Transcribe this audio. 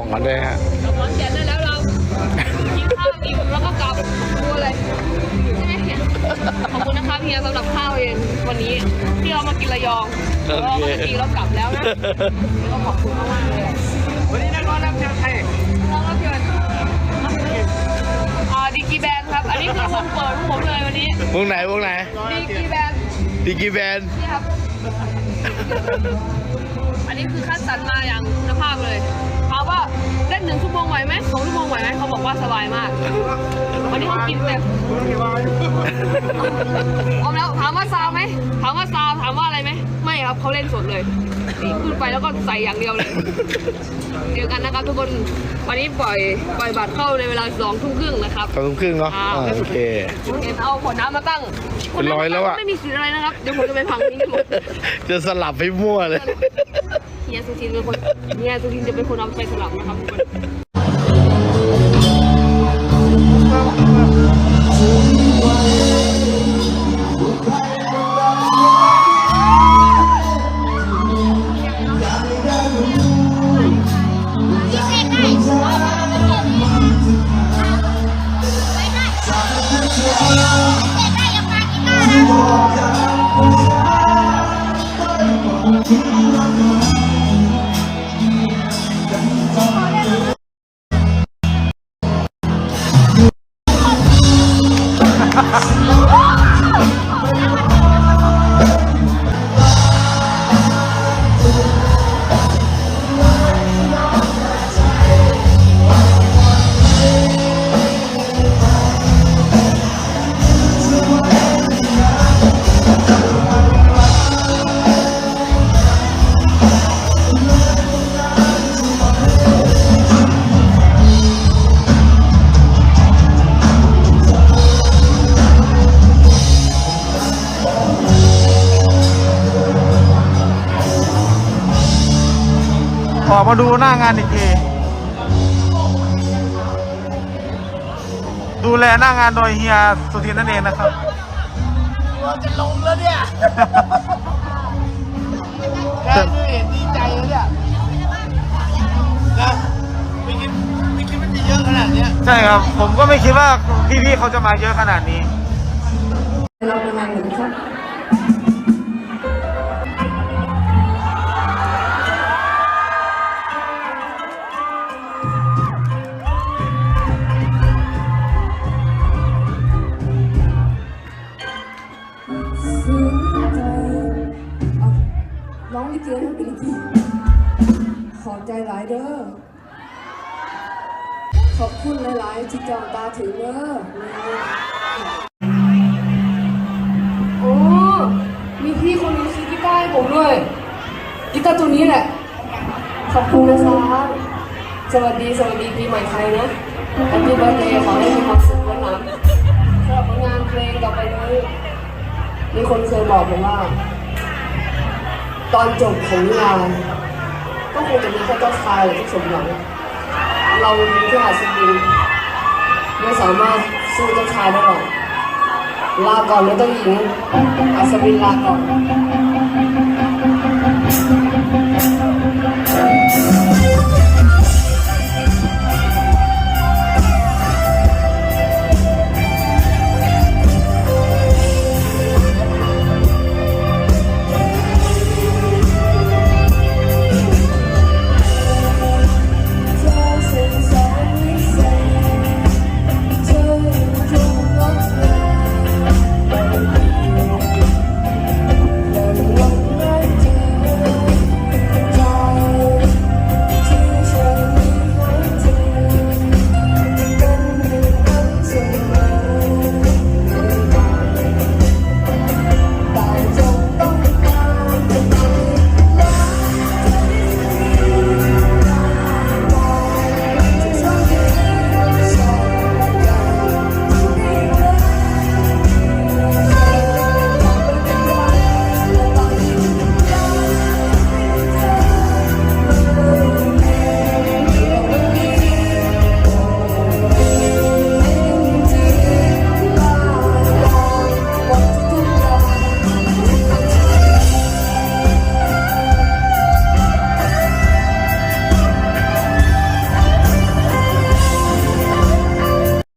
ของกันด้วยฮะเราพร้อมแจกได้แล้วเรากินข้าวอิ่มแล้วก็กลับกลัวอะไรใช่ไหมเฮียขอบคุณนะคะเฮียสำหรับข้าวเย็นวันนี้ที่เรามากินระยองแล้วเราก็จะกินแล้วกลับแล้วนะแล้วก็ขอบคุณมากๆเลยวันนี้นักร้องรับเชิญใครน้องรับเชิญอ่าดีกีแบนครับ อันนี้คือวงเปิดของผมเลยวันนี้วงไหนวงไหนดีกีแบนดิกิแบนนี่ครับอันนี้คือคัดสรรมาอย่าง วโมงไหวไหมสองชั่วโมงไหวไหมเขาบอกว่าสบายมาก วันนี้เขากินเต็มเอาแล้วถามว่าซาวไหมถามว่าซาวถามว่าอะไรไหมไม่ครับเขาเล่นสดเลยนี่ขึ้นไปแล้วก็ใส่อย่างเดียวเลยเจอกันนะครับทุกคนวันนี้ปล่อยปล่อยบัตรเข้าในเวลาสองทุ่มครึ่งนะครับสองทุ่มครึ่งเนาะอ่าอ่าโอเคเห็นเอาขวดน้ำมาตั้งเป็นร้อยแล้วอะไม่มีสิทธิ์อะไรนะครับเดี๋ยวผมจะไปพังทิ้งให้หมดจะสลับให้มั่วเลยเฮียสุทินเป็นคนเฮียสุทินจะเป็นคนเอาไปสลับนะครับ ทุกคน ออกมาดูหน้างานอีกทีดูแลหน้างานโดยเฮียสุทินนั่นเองนะครับจะลงแล้วเนี่ยแค่นี้เห็นดีใจแล้วเนี่ยนะไม่คิดไม่คิดมันจะเยอะขนาดเนี้ยใช่ครับ ผมก็ไม่คิดว่าพี่ๆเขาจะมาเยอะขนาดนี้เราประมาณหนึ่งครั เกให้เป็นลิเกขอบใจหลายเด้อ ขอบคุณหลายๆที่จองตาถึงเด้อโอ้ มีพี่คนนึงซื้อกีตาร์ให้ผมด้วย กีตาร์ตัวนี้แหละ ขอบคุณนะครับสวัสดี สวัสดีปีใหม่ไทยนะแฮปปี้เบิร์ดเดย์ขอให้มีความสุขวันนั้นสำหรับผลงานเพลงต่อไปนี้มีคนเคยบอกผมว่า ตอนจบของงานก็คงจะมีแค่เจ้าชายหรือที่สมหวังเรามีแค่อาสปินไม่สามารถสู้เจ้าชายได้หรอกลาก่อนไม่ต้องหญิงอัศวินลาก่อน